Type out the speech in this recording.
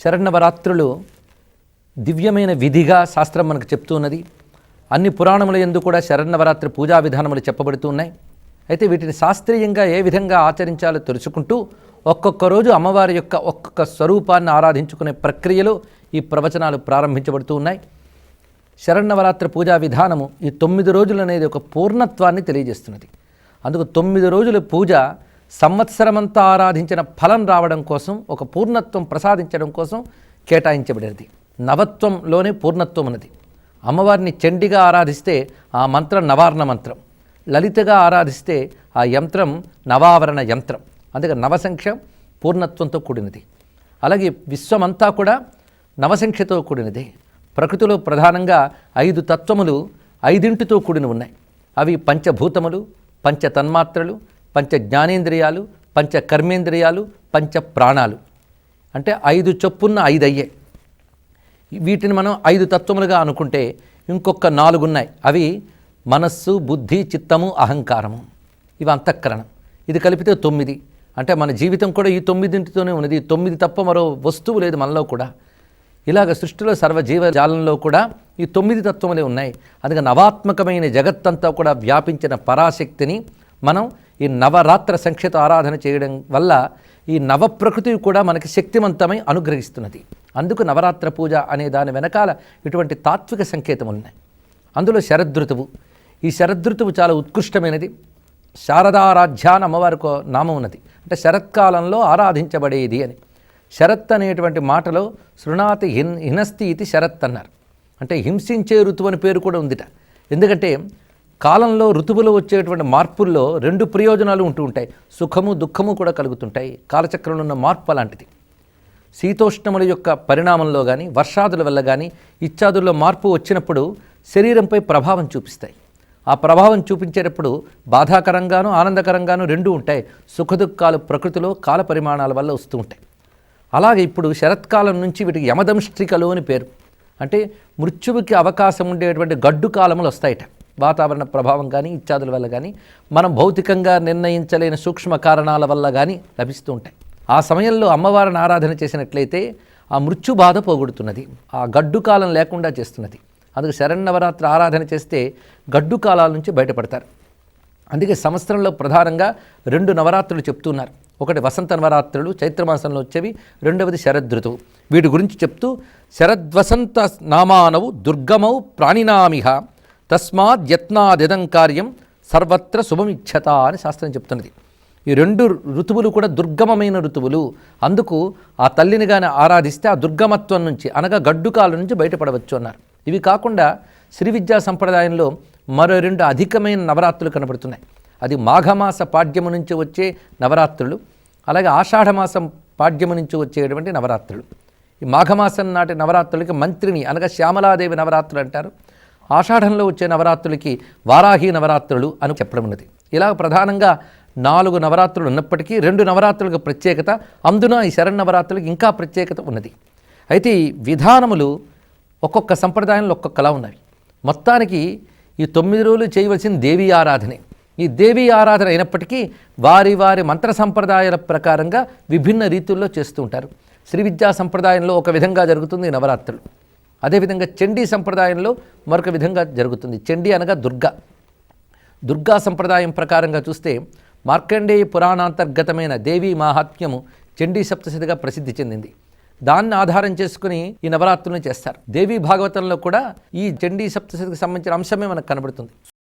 శరణవరాత్రులు దివ్యమైన విధిగా శాస్త్రం మనకు చెప్తున్నది. అన్ని పురాణముల ఎందు కూడా శరణవరాత్రి పూజా విధానములు చెప్పబడుతున్నాయి అయితే వీటిని శాస్త్రీయంగా ఏ విధంగా ఆచరించాలో తెలుసుకుంటూ ఒక్కొక్క రోజు అమ్మవారి యొక్క ఒక్కొక్క స్వరూపాన్ని ఆరాధించుకునే ప్రక్రియలో ఈ ప్రవచనాలు ప్రారంభించబడుతూ ఉన్నాయి. శరణవరాత్రి పూజా విధానము ఈ తొమ్మిది రోజులు అనేది ఒక పూర్ణత్వాన్ని తెలియజేస్తున్నది. అందుకు తొమ్మిది రోజుల పూజ సంవత్సరమంతా ఆరాధించిన ఫలం రావడం కోసం ఒక పూర్ణత్వం ప్రసాదించడం కోసం కేటాయించబడినది. నవత్వంలోనే పూర్ణత్వం అన్నది అమ్మవారిని చండిగా ఆరాధిస్తే ఆ మంత్రం నవార్ణ మంత్రం. లలితగా ఆరాధిస్తే ఆ యంత్రం నవావరణ యంత్రం. అందుకే నవసంఖ్య పూర్ణత్వంతో కూడినది. అలాగే విశ్వమంతా కూడా నవసంఖ్యతో కూడినది. ప్రకృతిలో ప్రధానంగా ఐదు తత్వములు ఐదింటితో కూడిన ఉన్నాయి. అవి పంచభూతములు పంచతన్మాత్రలు పంచ జ్ఞానేంద్రియాలు పంచ కర్మేంద్రియాలు పంచ ప్రాణాలు. అంటే ఐదు చొప్పున్న ఐదు అయ్యాయి వీటిని మనం ఐదు తత్వములుగా అనుకుంటే ఇంకొక నాలుగు ఉన్నాయి అవి మనస్సు బుద్ధి చిత్తము అహంకారము. ఇవి అంతఃకరణం. ఇది కలిపితే తొమ్మిది. అంటే మన జీవితం కూడా ఈ తొమ్మిదింటితోనే ఉన్నది. ఈ తొమ్మిది తప్ప మరో వస్తువు లేదు మనలో కూడా. ఇలాగ సృష్టిలో సర్వజీవజాలంలో కూడా ఈ తొమ్మిది తత్వములే ఉన్నాయి. అందుకే నవాత్మకమైన జగత్తంతా కూడా వ్యాపించిన పరాశక్తిని మనం ఈ నవరాత్ర సంక్షిత ఆరాధన చేయడం వల్ల ఈ నవప్రకృతి కూడా మనకి శక్తివంతమై అనుగ్రహిస్తున్నది. అందుకు నవరాత్ర పూజ అనే దాని వెనకాల ఇటువంటి తాత్విక సంకేతములు ఉన్నాయి. అందులో శరదృతువు. ఈ శరదృతువు చాలా ఉత్కృష్టమైనది. శారదారాధ్య అని అమ్మవారికి నామం ఉన్నది అంటే శరత్కాలంలో ఆరాధించబడేది అని. శరత్ అనేటువంటి మాటలో శృణాతి హిన్ హినస్తి ఇది శరత్ అన్నారు. అంటే హింసించే ఋతువు అని పేరు కూడా ఉందిట. ఎందుకంటే కాలంలో ఋతువులు వచ్చేటువంటి మార్పుల్లో రెండు ప్రయోజనాలు ఉంటూ ఉంటాయి. సుఖము దుఃఖము కూడా కలుగుతుంటాయి. కాలచక్రంలో ఉన్న మార్పు అలాంటిది. శీతోష్ణముల యొక్క పరిణామంలో కానీ వర్షాదుల వల్ల కానీ ఇత్యాదుల్లో మార్పు వచ్చినప్పుడు శరీరంపై ప్రభావం చూపిస్తాయి. ఆ ప్రభావం చూపించేటప్పుడు బాధాకరంగాను ఆనందకరంగాను రెండు ఉంటాయి. సుఖదుఖాలు ప్రకృతిలో కాల పరిమాణాల వల్ల వస్తూ ఉంటాయి. అలాగే ఇప్పుడు శరత్కాలం నుంచి వీటికి యమదంష్ట్రికలు అని పేరు. అంటే మృత్యువుకి అవకాశం ఉండేటువంటి గడ్డు కాలములు వస్తాయట. వాతావరణ ప్రభావం కానీ ఇత్యాదుల వల్ల కానీ మనం భౌతికంగా నిర్ణయించలేని సూక్ష్మ కారణాల వల్ల కానీ లభిస్తూ ఉంటాయి. ఆ సమయంలో అమ్మవారిని ఆరాధన చేసినట్లయితే ఆ మృత్యు బాధ పోగొడుతున్నది. ఆ గడ్డు కాలం లేకుండా చేస్తున్నది. అందుకు శరణవరాత్రి ఆరాధన చేస్తే గడ్డు కాలాల నుంచి బయటపడతారు. అందుకే సంవత్సరంలో ప్రధానంగా రెండు నవరాత్రులు చెప్తున్నారు. ఒకటి వసంత నవరాత్రులు చైత్రమాసంలో వచ్చేవి రెండవది శరదృతువు వీటి గురించి చెప్తూ శరద్వసంత నామానవు దుర్గమౌ ప్రాణినామిహ. తస్మాత్ యత్నాదిదం కార్యం సర్వత్ర శుభమిచ్చత అని శాస్త్రం చెప్తున్నది. ఈ రెండు ఋతువులు కూడా దుర్గమమైన ఋతువులు. అందుకు ఆ తల్లిని కానీ ఆరాధిస్తే ఆ దుర్గమత్వం నుంచి అనగా గడ్డుకాల నుంచి బయటపడవచ్చు అన్నారు. ఇవి కాకుండా శ్రీ విద్యా సంప్రదాయంలో మరో రెండు అధికమైన నవరాత్రులు కనబడుతున్నాయి. అది మాఘమాస పాడ్యము నుంచి వచ్చే నవరాత్రులు అలాగే ఆషాఢమాసం పాడ్యము నుంచి వచ్చేటువంటి నవరాత్రులు. ఈ మాఘమాసం నాటి నవరాత్రులకి మంత్రిని అనగా శ్యామలాదేవి నవరాత్రులు అంటారు. ఆషాఢంలో వచ్చే నవరాత్రులకి వారాహి నవరాత్రులు అని చెప్పడం ఉన్నది. ఇలా ప్రధానంగా నాలుగు నవరాత్రులు ఉన్నప్పటికీ రెండు నవరాత్రులకు ప్రత్యేకత అందున ఈ శరణ్ ఇంకా ప్రత్యేకత ఉన్నది. అయితే ఈ విధానములు ఒక్కొక్క సంప్రదాయంలో ఒక్కొక్కలా ఉన్నవి మొత్తానికి ఈ తొమ్మిది రోజులు చేయవలసిన దేవీ ఆరాధనే. ఈ దేవీ ఆరాధన అయినప్పటికీ వారి వారి మంత్ర సంప్రదాయాల ప్రకారంగా విభిన్న రీతుల్లో చేస్తూ ఉంటారు. శ్రీ విద్యా సంప్రదాయంలో ఒక విధంగా జరుగుతుంది నవరాత్రులు. అదేవిధంగా చండీ సంప్రదాయంలో మరొక విధంగా జరుగుతుంది. చండీ అనగా దుర్గా. దుర్గా సంప్రదాయం ప్రకారంగా చూస్తే మార్కండేయ పురాణాంతర్గతమైన దేవీ మాహాత్మ్యము చండీ సప్తశతిగా ప్రసిద్ధి చెందింది. దాన్ని ఆధారం చేసుకుని ఈ నవరాత్రులను చేస్తారు. దేవీ భాగవతంలో కూడా ఈ చండీ సప్తశతికి సంబంధించిన అంశమే మనకు కనబడుతుంది.